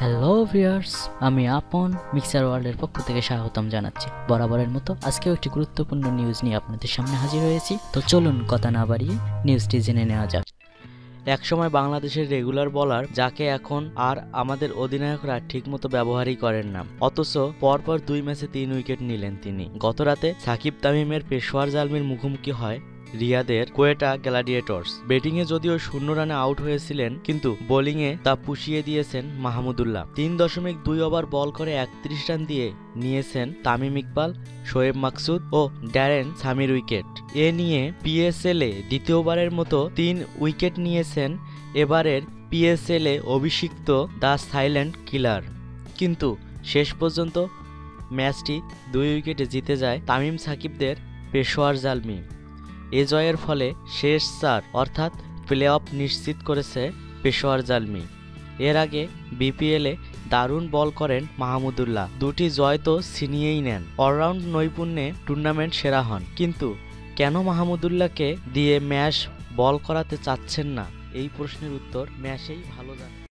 Hello viewers আমি আপন mixer ওয়ার্ল্ডের পক্ষ থেকে স্বাগতম জানাচ্ছি। বরাবরের মতো আজকেও একটি গুরুত্বপূর্ণ নিউজ নিয়ে আপনাদের সামনে হাজির হয়েছি। তো চলুন কথা না বাড়িয়ে নিউজটি জেনে নেওয়া যাক। একসময় বাংলাদেশের রেগুলার বলার যাকে এখন আর আমাদের অধিনায়করা ঠিকমতো ব্যবহারই করেন না, অথচ পরপর দুই ম্যাচে তিন উইকেট নিলেন তিনি। গতরাতে সাকিব তামিমের পেশোয়ার জালমির মুখোমুখি হয় রিয়াদের কোয়েটা গ্যালাডিয়েটর্স ব্যাটিংয়ে যদিও শূন্য রানে আউট হয়েছিলেন, কিন্তু বোলিংয়ে তা পুষিয়ে দিয়েছেন মাহমুদুল্লাহ। তিন দশমিক দুই ওভার বল করে একত্রিশ রান দিয়ে নিয়েছেন তামিম ইকবাল, শোয়েব মাকসুদ ও ড্যারেন সামির উইকেট। এ নিয়ে পিএসএলে দ্বিতীয়বারের মতো তিন উইকেট নিয়েছেন এবারের পিএসএলে অভিষিক্ত দ্য সাইলেন্ট কিলার। কিন্তু শেষ পর্যন্ত ম্যাচটি দুই উইকেটে জিতে যায় তামিম সাকিবদের পেশোয়ার জালমি। এ জয়ের ফলে শেষ চার, অর্থাৎ প্লে অফ নিশ্চিত করেছে পেশোয়ার জালমি। এর আগে বিপিএলে দারুণ বল করেন মাহমুদুল্লাহ দুটি জয় তো ছিনিয়েই নেন। অলরাউন্ড নৈপুণ্যে টুর্নামেন্ট সেরা হন। কিন্তু কেন মাহমুদুল্লাহকে দিয়ে ম্যাচ বল করাতে চাচ্ছেন না? এই প্রশ্নের উত্তর ম্যাচেই ভালো জানেন